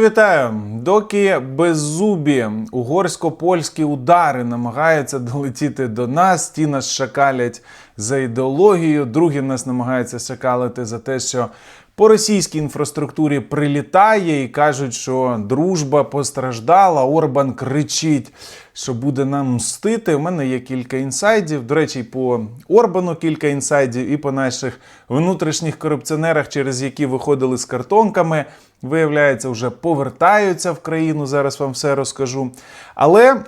Вітаю! Доки беззубі угорсько-польські удари намагаються долетіти до нас, ті нас шакалять за ідеологію, другі нас намагаються шакалити за те, що по російській інфраструктурі прилітає і кажуть, що дружба постраждала. Орбан кричить, що буде нам мстити. У мене є кілька інсайдів. До речі, по Орбану кілька інсайдів, і по наших внутрішніх корупціонерах, через які виходили з картонками. Виявляється, вже повертаються в країну. Зараз вам все розкажу. Але.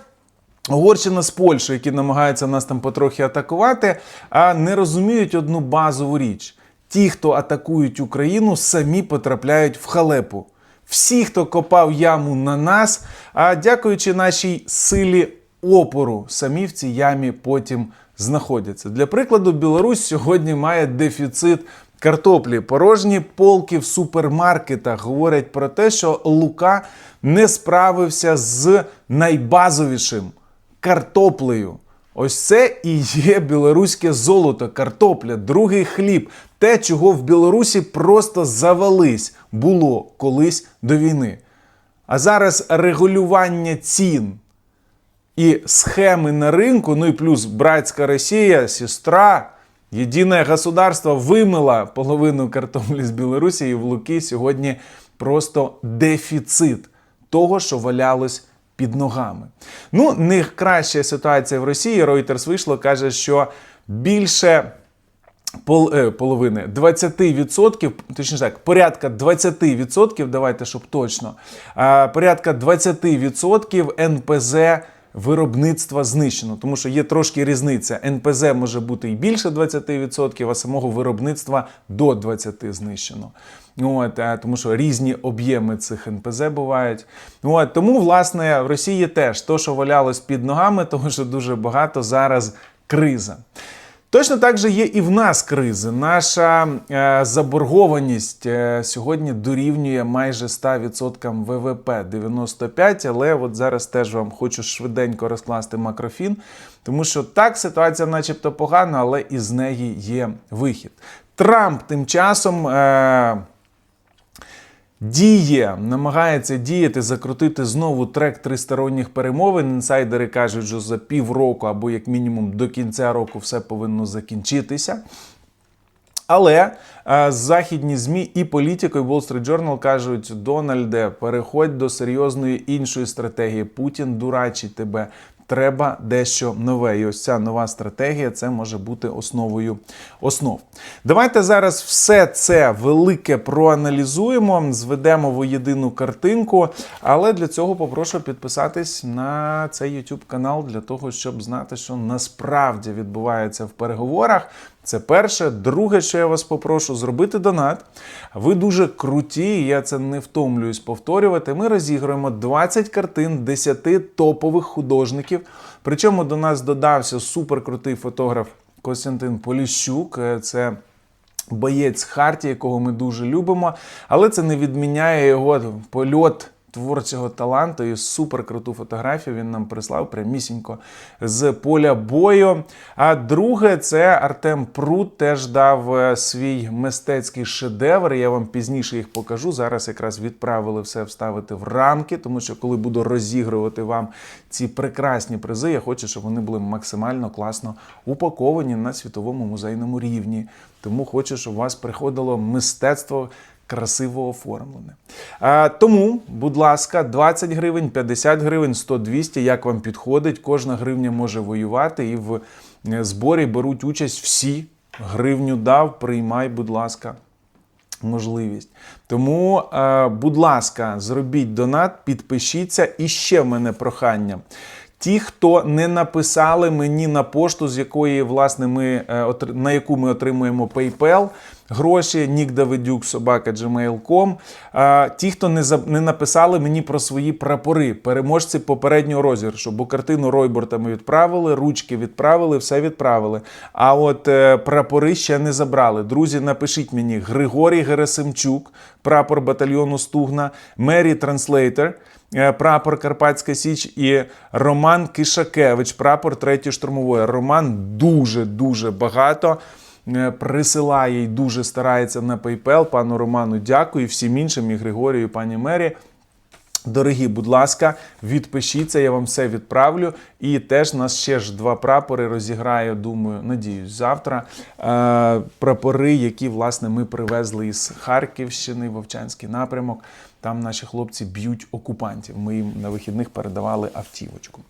Угорщина з Польщею, які намагаються нас там потрохи атакувати, а не розуміють одну базову річ: ті, хто атакують Україну, самі потрапляють в халепу. Всі, хто копав яму на нас, а дякуючи нашій силі опору, самі в цій ямі потім знаходяться. Для прикладу, Білорусь сьогодні має дефіцит картоплі. Порожні полки в супермаркетах говорять про те, що Лука не справився з найбазовішим картоплею. Ось це і є білоруське золото, картопля, другий хліб. Те, чого в Білорусі просто завались було колись до війни. А зараз регулювання цін і схеми на ринку, ну і плюс братська Росія, сестра, єдине государство вимила половину картоплі з Білорусі, і в Луки сьогодні просто дефіцит того, що валялось під ногами. Ну, не краща ситуація в Росії. Reuters вийшло, каже, що більше пол, е, половини 20%, точніше так, порядка 20%, давайте, щоб точно, а, порядка 20% НПЗ виробництва знищено, тому що є трошки різниця. НПЗ може бути і більше 20%, а самого виробництва до 20% знищено. От, е, тому що різні об'єми цих НПЗ бувають. От, тому, власне, в Росії теж то, що валялось під ногами, тому що дуже багато зараз криза. Точно так же є і в нас кризи. Наша е, заборгованість е, сьогодні дорівнює майже 100% ВВП 95%, але от зараз теж вам хочу швиденько розкласти макрофін, тому що так ситуація, начебто, погана, але із неї є вихід. Трамп тим часом. Е, Діє, намагається діяти, закрутити знову трек тристоронніх перемовин. Інсайдери кажуть, що за півроку або як мінімум до кінця року все повинно закінчитися. Але е, західні ЗМІ і політико, і Wall Street Journal кажуть: Дональде, переходь до серйозної іншої стратегії. Путін дурачить тебе. Треба дещо нове. І ось ця нова стратегія це може бути основою основ. Давайте зараз все це велике проаналізуємо, зведемо в єдину картинку. Але для цього попрошу підписатись на цей YouTube канал для того, щоб знати, що насправді відбувається в переговорах. Це перше. Друге, що я вас попрошу, зробити донат. Ви дуже круті, я це не втомлююсь повторювати. Ми розіграємо 20 картин 10 топових художників. Причому до нас додався суперкрутий фотограф Костянтин Поліщук. Е, Це боєць Харті, якого ми дуже любимо, але це не відміняє його польот. Творчого таланту і суперкруту фотографію він нам прислав прямісінько з поля бою. А друге, це Артем Прут теж дав е, свій мистецький шедевр. Я вам пізніше їх покажу. Зараз якраз відправили все вставити в рамки, тому що коли буду розігрувати вам ці прекрасні призи, я хочу, щоб вони були максимально класно упаковані на світовому музейному рівні. Тому хочу, щоб у вас приходило мистецтво красиво оформлене. А, тому, будь ласка, 20 гривень, 50 гривень, 100, 200, як вам підходить. Кожна гривня може воювати і в е, зборі беруть участь всі. Гривню дав, приймай, будь ласка. Можливість. Тому, е, будь ласка, зробіть донат, підпишіться. І ще в мене прохання. Ті, хто не написали мені на пошту, з якої власне ми е, на яку ми отримуємо PayPal, гроші, нік Давидюк, собака gmail.com. Ті, хто не, не написали мені про свої прапори, переможці попереднього розіграшу, бо картину Ройборта ми відправили, ручки відправили, все відправили. А от е, прапори ще не забрали. Друзі, напишіть мені Григорій Герасимчук, прапор батальйону Стугна, Мері Транслейтер. Е, Прапор Карпатська Січ і Роман Кишакевич, прапор 3 штурмової. Роман дуже дуже багато е, присилає і дуже старається на PayPal. Пану Роману дякую всім іншим, і Григорію, і пані Мері. Дорогі, будь ласка, відпишіться, я вам все відправлю. І теж нас ще ж два прапори розіграє, думаю, надіюсь, завтра. Е, прапори, які власне ми привезли із Харківщини, Вовчанський напрямок. Там наші хлопці б'ють окупантів. Ми їм на вихідних передавали автівочку.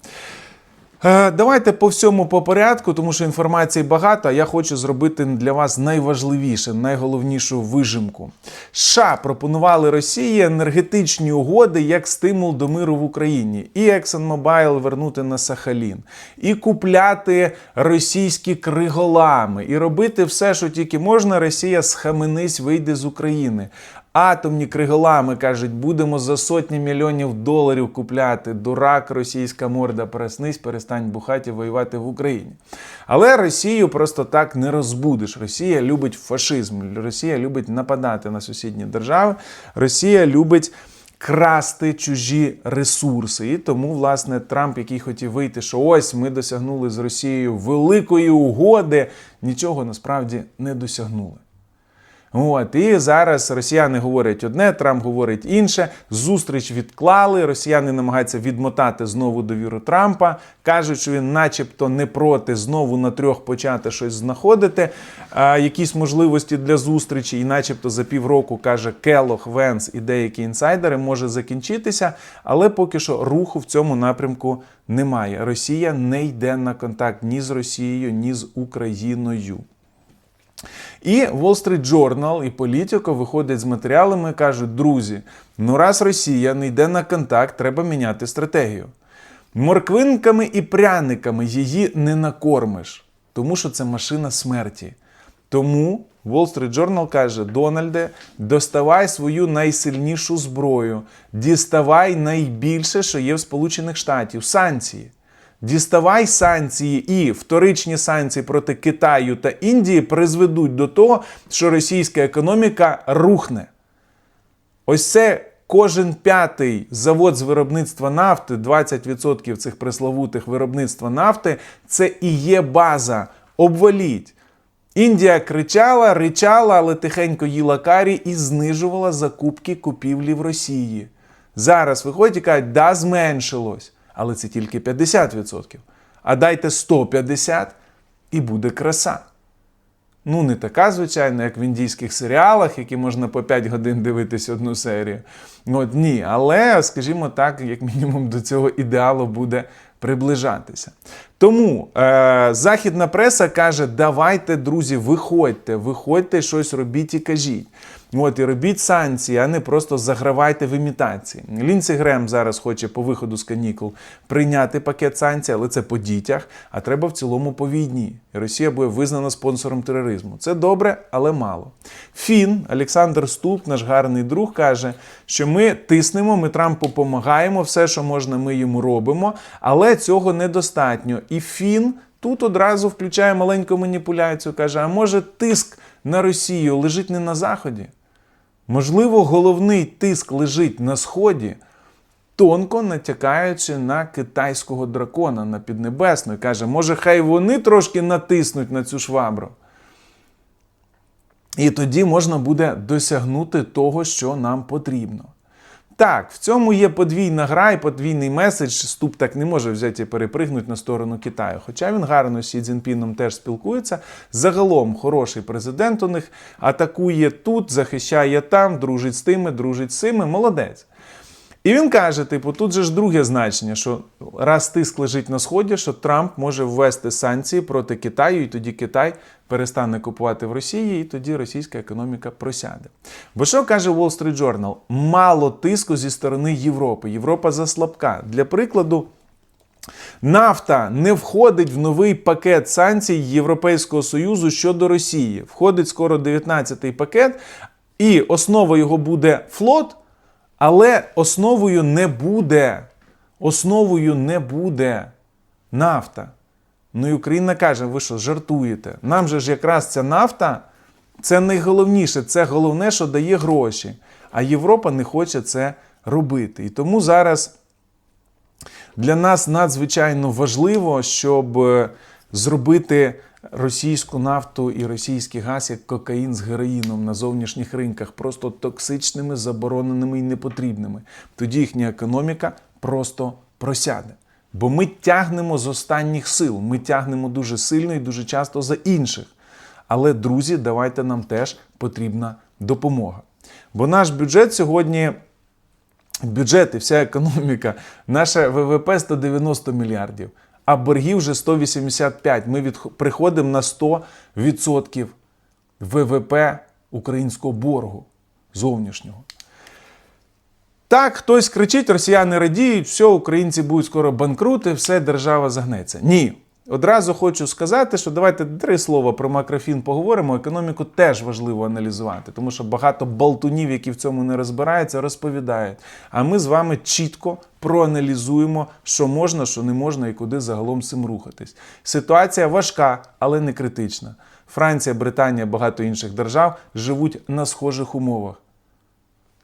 Е, Давайте по всьому по порядку, тому що інформації багато. Я хочу зробити для вас найважливіше, найголовнішу вижимку. США пропонували Росії енергетичні угоди як стимул до миру в Україні. І ExxonMobil вернути на Сахалін, і купляти російські криголами, і робити все, що тільки можна. Росія схаменись вийде з України. Атомні криголами кажуть, будемо за сотні мільйонів доларів купляти. Дурак, російська морда, проснись, перестань бухати воювати в Україні. Але Росію просто так не розбудиш. Росія любить фашизм, Росія любить нападати на сусідні держави. Росія любить. Красти чужі ресурси, і тому, власне, Трамп, який хотів вийти, що ось ми досягнули з Росією великої угоди, нічого насправді не досягнули. От і зараз росіяни говорять одне, Трамп говорить інше. Зустріч відклали. Росіяни намагаються відмотати знову довіру Трампа. кажуть, що він, начебто, не проти знову на трьох почати щось знаходити, а, якісь можливості для зустрічі, і, начебто, за півроку каже Келох, Венс і деякі інсайдери може закінчитися, але поки що руху в цьому напрямку немає. Росія не йде на контакт ні з Росією, ні з Україною. І Wall Street Journal і Політіко виходять з матеріалами і кажуть: друзі, ну раз Росія не йде на контакт, треба міняти стратегію. Морквинками і пряниками її не накормиш, тому що це машина смерті. Тому Wall Street Journal каже: Дональде, доставай свою найсильнішу зброю, діставай найбільше, що є в Сполучених Штатів санкції. Діставай санкції і вторичні санкції проти Китаю та Індії призведуть до того, що російська економіка рухне. Ось це кожен п'ятий завод з виробництва нафти, 20% цих пресловутих виробництва нафти, це і є база. Обваліть. Індія кричала, ричала, але тихенько їла карі і знижувала закупки купівлі в Росії. Зараз виходять і кажуть, да, зменшилось але це тільки 50%. А дайте 150 і буде краса. Ну, не така, звичайно, як в індійських серіалах, які можна по 5 годин дивитись одну серію. От ні, але, скажімо так, як мінімум до цього ідеалу буде приближатися. Тому е, західна преса каже: давайте, друзі, виходьте, виходьте, щось робіть і кажіть. От і робіть санкції, а не просто загравайте в імітації. Лінсі Грем зараз хоче по виходу з канікул прийняти пакет санкцій, але це по дітях, а треба в цілому по війні. Росія буде визнана спонсором тероризму. Це добре, але мало. Фін Олександр Стулп, наш гарний друг, каже, що ми тиснемо, ми Трампу допомагаємо, все, що можна, ми йому робимо, але цього недостатньо. І Фін тут одразу включає маленьку маніпуляцію, каже: а може тиск на Росію лежить не на Заході? Можливо, головний тиск лежить на Сході, тонко натякаючи на китайського дракона, на Піднебесну. І каже, може, хай вони трошки натиснуть на цю швабру. І тоді можна буде досягнути того, що нам потрібно. Так, в цьому є подвійна гра і подвійний меседж. Ступ так не може взяти і перепригнути на сторону Китаю. Хоча він гарно з Сі Цзіньпіном теж спілкується. Загалом хороший президент у них атакує тут, захищає там, дружить з тими, дружить з цими. Молодець. І він каже: типу, тут же ж друге значення, що раз тиск лежить на сході, що Трамп може ввести санкції проти Китаю, і тоді Китай перестане купувати в Росії, і тоді російська економіка просяде. Бо що каже Wall Street Journal? Мало тиску зі сторони Європи. Європа заслабка. Для прикладу. Нафта не входить в новий пакет санкцій Європейського Союзу щодо Росії. Входить скоро 19-й пакет, і основа його буде флот. Але основою не буде. Основою не буде нафта. Ну і Україна каже, ви що, жартуєте? Нам же ж якраз ця нафта це найголовніше, це головне, що дає гроші. А Європа не хоче це робити. І тому зараз для нас надзвичайно важливо, щоб зробити російську нафту і російський газ як кокаїн з героїном на зовнішніх ринках, просто токсичними, забороненими і непотрібними. Тоді їхня економіка просто просяде. Бо ми тягнемо з останніх сил, ми тягнемо дуже сильно і дуже часто за інших. Але, друзі, давайте нам теж потрібна допомога. Бо наш бюджет сьогодні, бюджет і вся економіка, наше ВВП 190 мільярдів, а боргів вже 185. Ми від, приходимо на 100% ВВП українського боргу зовнішнього. Так, хтось кричить, росіяни радіють, все, українці будуть скоро банкрути, все, держава загнеться. Ні. Одразу хочу сказати, що давайте три слова про макрофін поговоримо. Економіку теж важливо аналізувати, тому що багато болтунів, які в цьому не розбираються, розповідають. А ми з вами чітко проаналізуємо, що можна, що не можна і куди загалом цим рухатись. Ситуація важка, але не критична. Франція, Британія, багато інших держав живуть на схожих умовах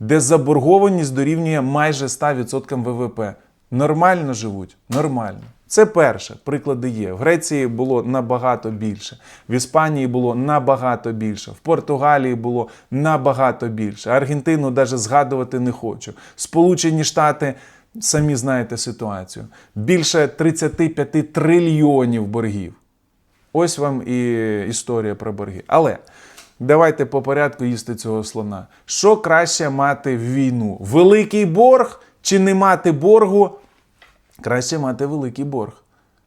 де заборгованість дорівнює майже 100% ВВП. Нормально живуть? Нормально. Це перше. Приклади є. В Греції було набагато більше, в Іспанії було набагато більше, в Португалії було набагато більше. Аргентину навіть згадувати не хочу. Сполучені Штати, самі знаєте ситуацію. Більше 35 трильйонів боргів. Ось вам і історія про борги. Але давайте по порядку їсти цього слона. Що краще мати в війну? Великий борг чи не мати боргу? Краще мати великий борг.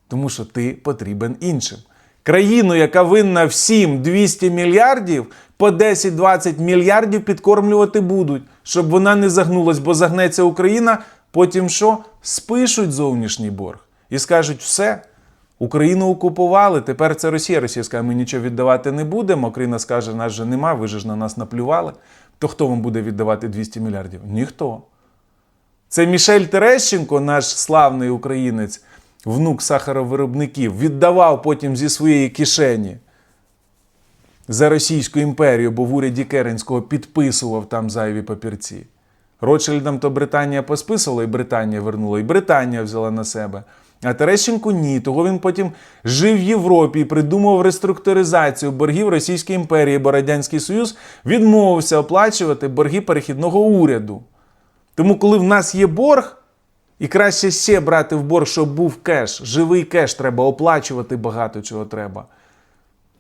Тому що ти потрібен іншим. Країну, яка винна всім 200 мільярдів, по 10-20 мільярдів підкормлювати будуть, щоб вона не загнулась, бо загнеться Україна, потім що? Спишуть зовнішній борг і скажуть, все. Україну окупували, тепер це Росія. Росія скаже, ми нічого віддавати не будемо. Україна скаже, нас же нема, ви ж на нас наплювали. То хто вам буде віддавати 200 мільярдів? Ніхто. Це Мішель Терещенко, наш славний українець, внук сахаровиробників, віддавав потім зі своєї кишені за Російську імперію, бо в уряді Керенського підписував там зайві папірці. Ротшильдам то Британія посписувала, і Британія вернула, і Британія взяла на себе. А Терещенко ні. Того він потім жив в Європі і придумав реструктуризацію боргів Російської імперії, бо Радянський Союз відмовився оплачувати борги перехідного уряду. Тому, коли в нас є борг, і краще ще брати в борг, щоб був кеш, живий кеш треба оплачувати багато чого треба.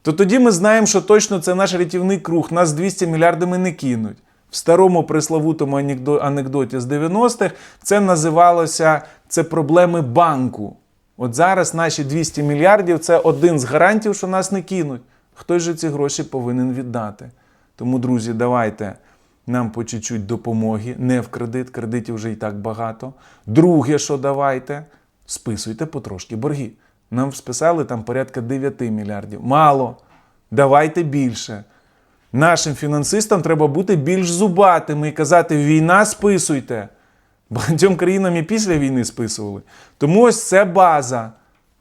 То тоді ми знаємо, що точно це наш рятівний круг, нас 200 мільярдами не кинуть. В старому пресловутому анекдоті з 90-х це називалося це проблеми банку. От зараз наші 200 мільярдів це один з гарантів, що нас не кинуть. Хтось же ці гроші повинен віддати. Тому, друзі, давайте нам по чуть-чуть допомоги, не в кредит, кредитів вже і так багато. Друге, що давайте, списуйте потрошки борги. Нам списали там порядка 9 мільярдів. Мало. Давайте більше. Нашим фінансистам треба бути більш зубатими і казати: війна списуйте. Багатьом країнам і після війни списували. Тому ось це база.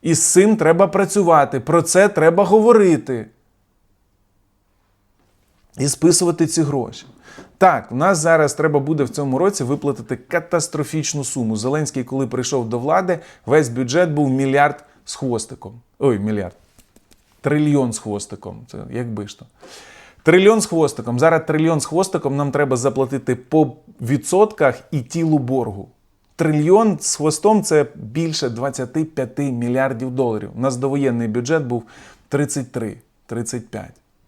І з цим треба працювати. Про це треба говорити. І списувати ці гроші. Так, у нас зараз треба буде в цьому році виплатити катастрофічну суму. Зеленський, коли прийшов до влади, весь бюджет був мільярд з хвостиком. Ой, мільярд. Трильйон з хвостиком. Це якби ж то. Трильйон з хвостиком. Зараз трильйон з хвостиком нам треба заплатити по відсотках і тілу боргу. Трильйон з хвостом це більше 25 мільярдів доларів. У нас довоєнний бюджет був 33-35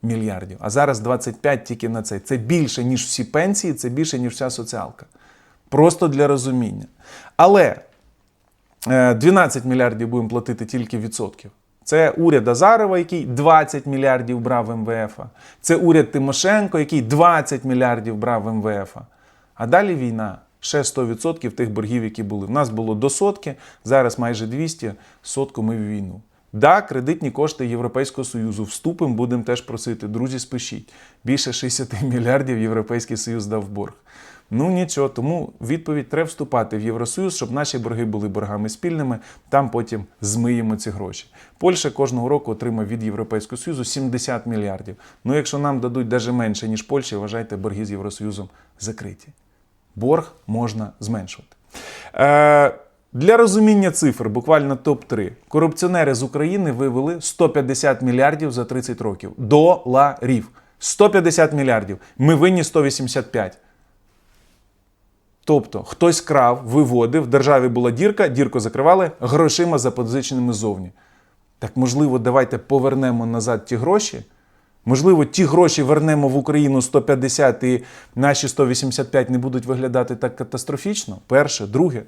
мільярдів. А зараз 25 тільки на це. Це більше, ніж всі пенсії, це більше, ніж вся соціалка. Просто для розуміння. Але е, 12 мільярдів будемо платити тільки відсотків. Це уряд Азарова, який 20 мільярдів брав МВФ. Це уряд Тимошенко, який 20 мільярдів брав МВФ. А далі війна. Ще 100% тих боргів, які були. В нас було до сотки, зараз майже 200, сотку ми в війну. Да, кредитні кошти Європейського Союзу. Вступимо, будемо теж просити. Друзі, спишіть. Більше 60 мільярдів Європейський Союз дав борг. Ну нічого, тому відповідь треба вступати в Євросоюз, щоб наші борги були боргами спільними. Там потім змиємо ці гроші. Польща кожного року отримає від Європейського Союзу 70 мільярдів. Ну, якщо нам дадуть навіть менше, ніж Польщі, вважайте, борги з Євросоюзом закриті. Борг можна зменшувати. Е, Для розуміння цифр, буквально топ-3. Корупціонери з України вивели 150 мільярдів за 30 років. Доларів. 150 мільярдів. Ми винні 185. Тобто хтось крав, виводив, в державі була дірка, дірку закривали грошима запозиченими зовні. Так можливо, давайте повернемо назад ті гроші. Можливо, ті гроші вернемо в Україну 150 і наші 185 не будуть виглядати так катастрофічно. Перше, друге.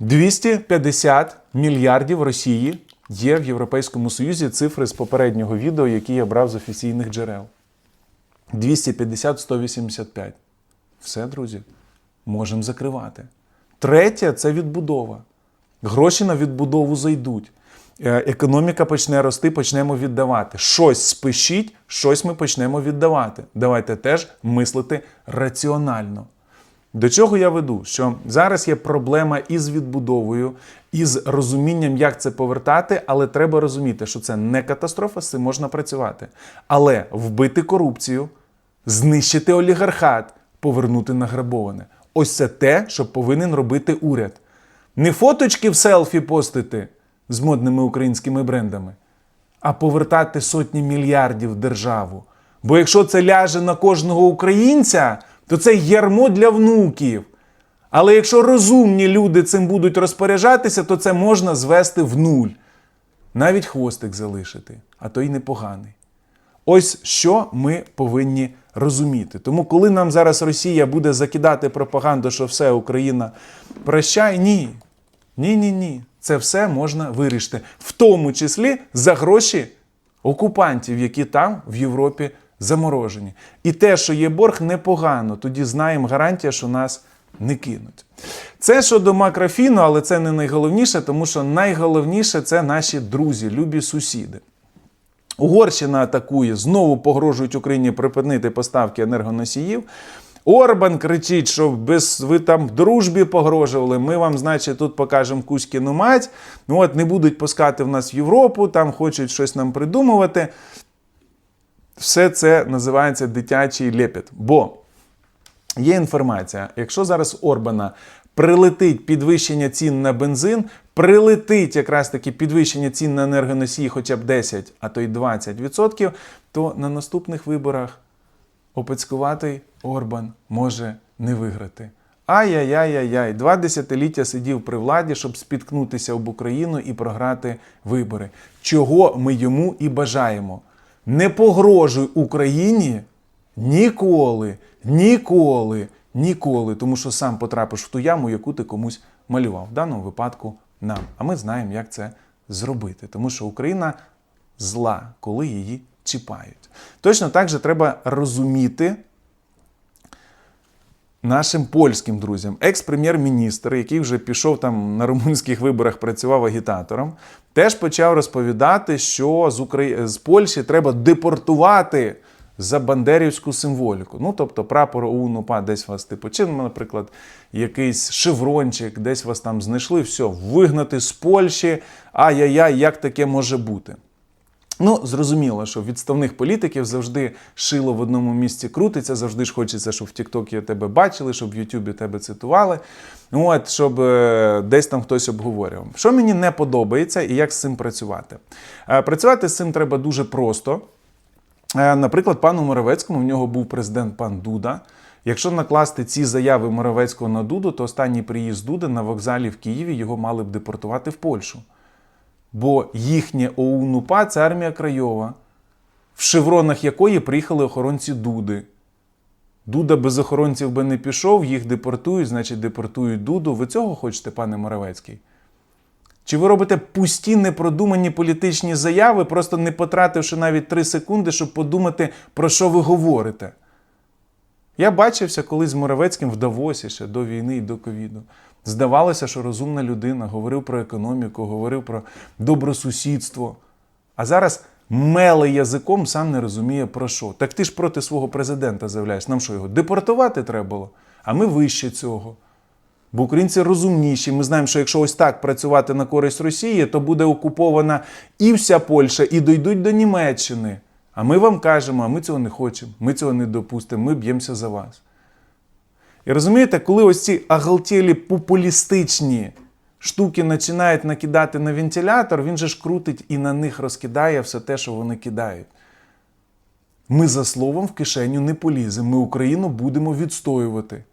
250 мільярдів Росії є в Європейському Союзі цифри з попереднього відео, які я брав з офіційних джерел. 250-185. Все, друзі, можемо закривати. Третє це відбудова. Гроші на відбудову зайдуть. Е, Економіка почне рости, почнемо віддавати. Щось спишіть, щось ми почнемо віддавати. Давайте теж мислити раціонально. До чого я веду? Що зараз є проблема із відбудовою, із розумінням, як це повертати, але треба розуміти, що це не катастрофа, з цим можна працювати. Але вбити корупцію, знищити олігархат, повернути награбоване. Ось це те, що повинен робити уряд. Не фоточки в селфі постити з модними українськими брендами, а повертати сотні мільярдів державу. Бо якщо це ляже на кожного українця, то це ярмо для внуків. Але якщо розумні люди цим будуть розпоряджатися, то це можна звести в нуль. Навіть хвостик залишити, а то й непоганий. Ось що ми повинні розуміти. Тому, коли нам зараз Росія буде закидати пропаганду, що все Україна прощай, ні. Ні, ні, ні. Це все можна вирішити, в тому числі за гроші окупантів, які там в Європі заморожені. І те, що є борг, непогано. Тоді знаємо гарантія, що нас не кинуть. Це щодо макрофіну, але це не найголовніше, тому що найголовніше це наші друзі, любі сусіди. Угорщина атакує, знову погрожують Україні припинити поставки енергоносіїв. Орбан кричить, що без ви там в дружбі погрожували. Ми вам, значить, тут покажемо Кузькіну мать. Ну от не будуть пускати в нас в Європу, там хочуть щось нам придумувати. Все це називається дитячий лепет. Бо є інформація, якщо зараз Орбана прилетить підвищення цін на бензин, прилетить якраз таки підвищення цін на енергоносії хоча б 10, а то й 20%, то на наступних виборах опецькуватий Орбан може не виграти. Ай-яй-яй-яй-яй, два десятиліття сидів при владі, щоб спіткнутися об Україну і програти вибори. Чого ми йому і бажаємо. Не погрожуй Україні ніколи, ніколи, ніколи, тому що сам потрапиш в ту яму, яку ти комусь малював. В даному випадку нам. А ми знаємо, як це зробити. Тому що Україна зла, коли її чіпають. Точно так же треба розуміти нашим польським друзям. Екс-прем'єр-міністр, який вже пішов там на румунських виборах, працював агітатором, теж почав розповідати, що з, Украї... з Польщі треба депортувати за бандерівську символіку. Ну, тобто прапор ОУН УПА десь вас типу, чи, наприклад, якийсь шеврончик, десь вас там знайшли, все, вигнати з Польщі. Ай-яй-яй, як таке може бути? Ну, зрозуміло, що відставних політиків завжди шило в одному місці крутиться, завжди ж хочеться, щоб в Тіктокі тебе бачили, щоб в Ютубі тебе цитували. От, щоб е, десь там хтось обговорював. Що мені не подобається і як з цим працювати? Е, працювати з цим треба дуже просто. Е, Наприклад, пану Моровецькому в нього був президент пан Дуда. Якщо накласти ці заяви Моровецького на Дуду, то останній приїзд Дуда на вокзалі в Києві його мали б депортувати в Польщу. Бо їхнє ОУН-УПА – це армія Крайова, в шевронах якої приїхали охоронці Дуди. Дуда без охоронців би не пішов, їх депортують, значить депортують Дуду. Ви цього хочете, пане Моровецький? Чи ви робите пусті непродумані політичні заяви, просто не потративши навіть 3 секунди, щоб подумати, про що ви говорите? Я бачився колись з Моровецьким в Давосі ще до війни і до ковіду. Здавалося, що розумна людина говорив про економіку, говорив про добросусідство. А зараз меле язиком, сам не розуміє про що. Так ти ж проти свого президента заявляєш. Нам що його депортувати треба було? А ми вище цього. Бо українці розумніші. Ми знаємо, що якщо ось так працювати на користь Росії, то буде окупована і вся Польща, і дійдуть до Німеччини. А ми вам кажемо, а ми цього не хочемо, ми цього не допустимо, ми б'ємося за вас. І розумієте, коли ось ці агалтєлі популістичні штуки починають накидати на вентилятор, він же ж крутить і на них розкидає все те, що вони кидають. Ми за словом в кишеню не поліземо. Ми Україну будемо відстоювати.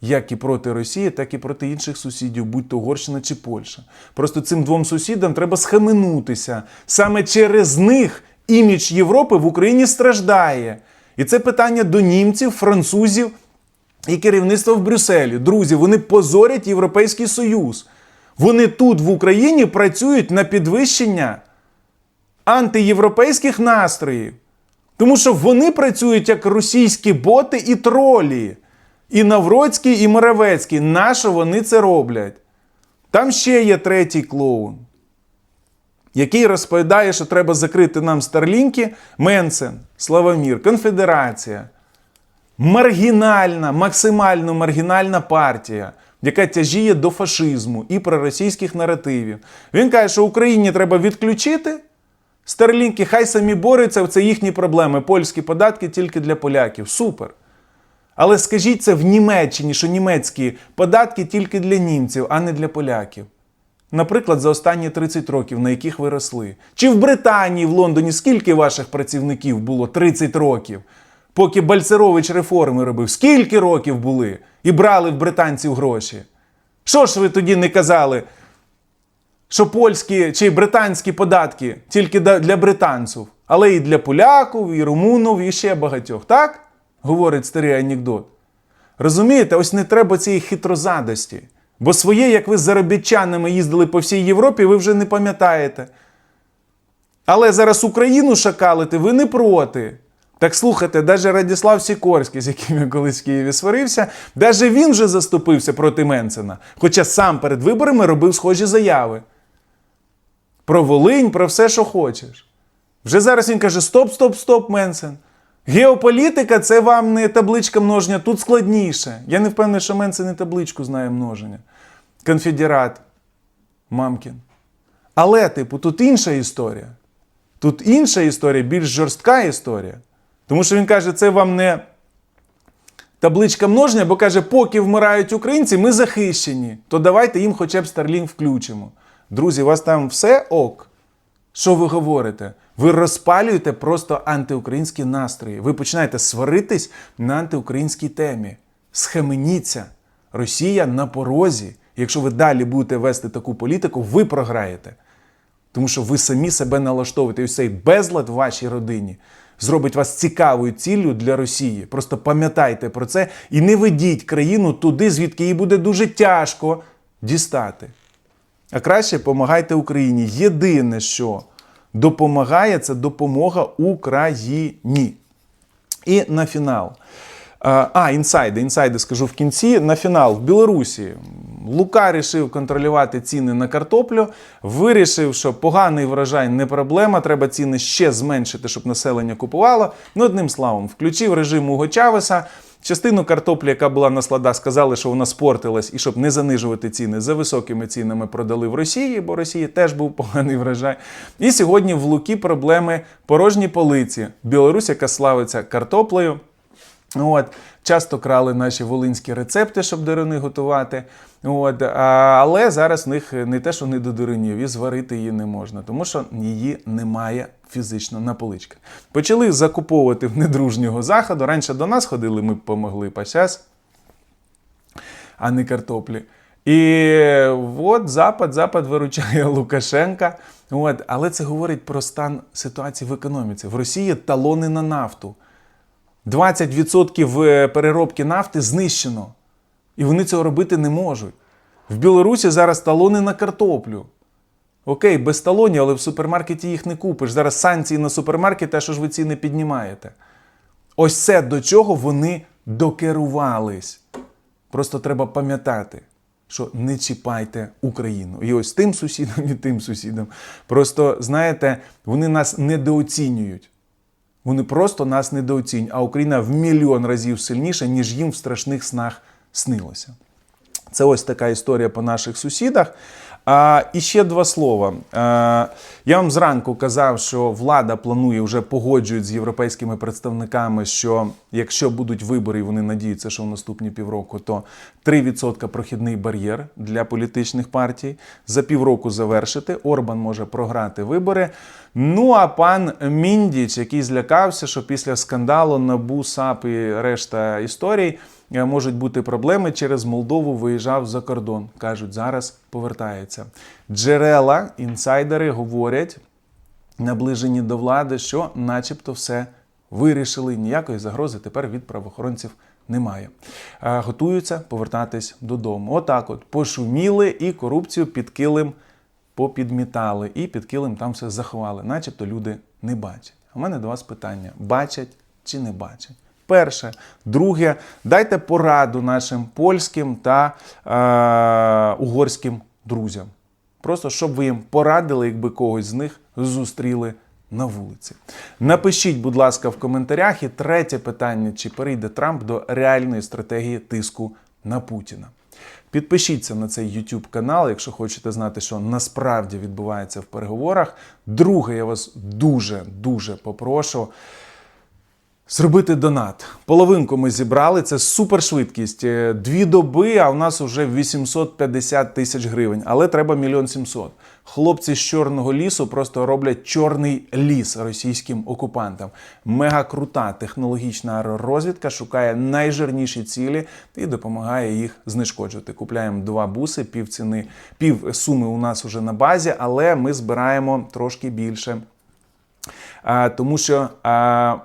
Як і проти Росії, так і проти інших сусідів, будь то Угорщина чи Польща. Просто цим двом сусідам треба схаменутися. Саме через них імідж Європи в Україні страждає. І це питання до німців, французів і керівництва в Брюсселі. Друзі, вони позорять Європейський Союз. Вони тут, в Україні, працюють на підвищення антиєвропейських настроїв. Тому що вони працюють як російські боти і тролі. І Навроцький, і Моравецький. Нащо вони це роблять? Там ще є третій клоун, який розповідає, що треба закрити нам старлінки. Менсен, Славомір, Конфедерація. Маргінальна, максимально маргінальна партія, яка тяжіє до фашизму і проросійських наративів. Він каже, що Україні треба відключити. Старлінки хай самі борються, це їхні проблеми. Польські податки тільки для поляків. Супер. Але скажіть це в Німеччині, що німецькі податки тільки для німців, а не для поляків. Наприклад, за останні 30 років, на яких ви росли. Чи в Британії, в Лондоні, скільки ваших працівників було 30 років, поки Бальцерович реформи робив? Скільки років були і брали в британців гроші? Що ж ви тоді не казали, що польські чи британські податки тільки для британців, але і для поляків, і румунів, і ще багатьох, так? Говорить старий анекдот. Розумієте, ось не треба цієї хитрозадості. Бо своє, як ви з заробітчанами їздили по всій Європі, ви вже не пам'ятаєте. Але зараз Україну шакалити, ви не проти. Так слухайте, навіть Радіслав Сікорський, з яким я колись в Києві сварився, навіть він вже заступився проти Менцена. Хоча сам перед виборами робив схожі заяви. Про Волинь, про все, що хочеш. Вже зараз він каже: стоп, стоп, стоп, Менсен. Геополітика це вам не табличка множення, тут складніше. Я не впевнений, що Менсен не табличку знає множення. Конфедерат, Мамкін. Але, типу, тут інша історія. Тут інша історія, більш жорстка історія. Тому що він каже, це вам не табличка множення, бо каже, поки вмирають українці, ми захищені. То давайте їм хоча б Starlink включимо. Друзі, у вас там все ок. Що ви говорите? Ви розпалюєте просто антиукраїнські настрої. Ви починаєте сваритись на антиукраїнській темі. Схаменіться. Росія на порозі. Якщо ви далі будете вести таку політику, ви програєте. Тому що ви самі себе налаштовуєте. І цей безлад в вашій родині зробить вас цікавою ціллю для Росії. Просто пам'ятайте про це і не ведіть країну туди, звідки їй буде дуже тяжко дістати. А краще допомагайте Україні. Єдине, що допомагає, це допомога Україні. І на фінал. А, інсайди. Інсайди скажу в кінці. На фінал в Білорусі Лука рішив контролювати ціни на картоплю. Вирішив, що поганий врожай не проблема. Треба ціни ще зменшити, щоб населення купувало. Ну, одним словом, включив режим Уго Чавеса. Частину картоплі, яка була на складах, сказали, що вона спортилась, і щоб не занижувати ціни за високими цінами продали в Росії, бо Росії теж був поганий врожай. І сьогодні в Луки проблеми порожні полиці. Білорусь, яка славиться картоплею. От, часто крали наші волинські рецепти, щоб дирини готувати. От, але зараз в них не те, що не до диринів, і зварити її не можна, тому що її немає фізично на поличках. Почали закуповувати в недружнього заходу. Раніше до нас ходили, ми б помогли, а зараз, а не картоплі. І от Запад, Запад виручає Лукашенка. От, але це говорить про стан ситуації в економіці. В Росії талони на нафту. 20% е, переробки нафти знищено. І вони цього робити не можуть. В Білорусі зараз талони на картоплю. Окей, без талонів, але в супермаркеті їх не купиш. Зараз санкції на супермаркети, а що ж ви ціни піднімаєте? Ось це до чого вони докерувались. Просто треба пам'ятати, що не чіпайте Україну. І ось тим сусідам, і тим сусідам. Просто, знаєте, вони нас недооцінюють. Вони просто нас недооцінюють, а Україна в мільйон разів сильніша, ніж їм в страшних снах снилося. Це ось така історія по наших сусідах. А, і ще два слова. А, я вам зранку казав, що влада планує вже погоджують з європейськими представниками, що якщо будуть вибори, і вони надіються, що в наступні півроку, то 3% прохідний бар'єр для політичних партій. За півроку завершити. Орбан може програти вибори. Ну а пан Міндіч, який злякався, що після скандалу НАБУ, САП і решта історій е, можуть бути проблеми через Молдову виїжджав за кордон. кажуть, зараз повертається. Джерела, інсайдери говорять, наближені до влади, що, начебто, все вирішили. Ніякої загрози тепер від правоохоронців немає. Е, Готуються повертатись додому. Отак, от пошуміли і корупцію під килим попідмітали, і під килим там все заховали, начебто люди не бачать. У мене до вас питання: бачать чи не бачать? Перше, друге, дайте пораду нашим польським та е, угорським друзям. Просто щоб ви їм порадили, якби когось з них зустріли на вулиці. Напишіть, будь ласка, в коментарях. І третє питання: чи перейде Трамп до реальної стратегії тиску на Путіна? Підпишіться на цей YouTube канал, якщо хочете знати, що насправді відбувається в переговорах. Друге, я вас дуже дуже попрошу. Зробити донат. Половинку ми зібрали. Це супершвидкість. Е, Дві доби, а у нас вже 850 тисяч гривень. Але треба мільйон сімсот. Хлопці з чорного лісу просто роблять чорний ліс російським окупантам. Мега крута технологічна аеророзвідка шукає найжирніші цілі і допомагає їх знешкоджувати. Купляємо два буси, пів ціни, пів суми у нас уже на базі, але ми збираємо трошки більше. Тому що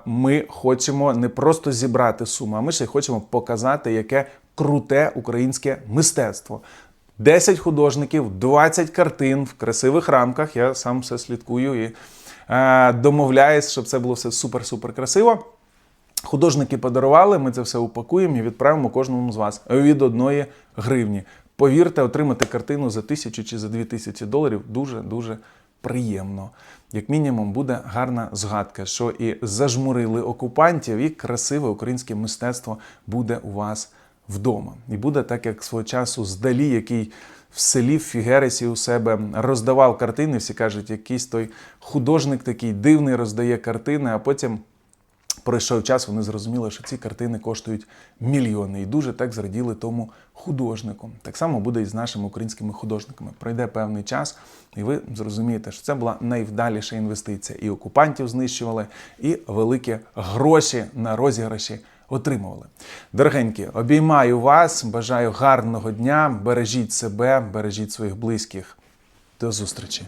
ми хочемо не просто зібрати суму, а ми ще й хочемо показати, яке круте українське мистецтво. 10 художників, 20 картин в красивих рамках. Я сам все слідкую і домовляюсь, щоб це було все супер-супер красиво. Художники подарували, ми це все упакуємо і відправимо кожному з вас від одної гривні. Повірте, отримати картину за тисячу чи за дві тисячі доларів дуже дуже приємно. Як мінімум, буде гарна згадка, що і зажмурили окупантів, і красиве українське мистецтво буде у вас вдома. І буде так, як свого часу здалі, який в селі в Фігересі у себе роздавав картини. Всі кажуть, якийсь той художник такий дивний роздає картини, а потім. Пройшов час, вони зрозуміли, що ці картини коштують мільйони, і дуже так зраділи тому художнику. Так само буде і з нашими українськими художниками. Пройде певний час, і ви зрозумієте, що це була найвдаліша інвестиція. І окупантів знищували, і великі гроші на розіграші отримували. Дорогенькі, обіймаю вас, бажаю гарного дня, бережіть себе, бережіть своїх близьких. До зустрічі!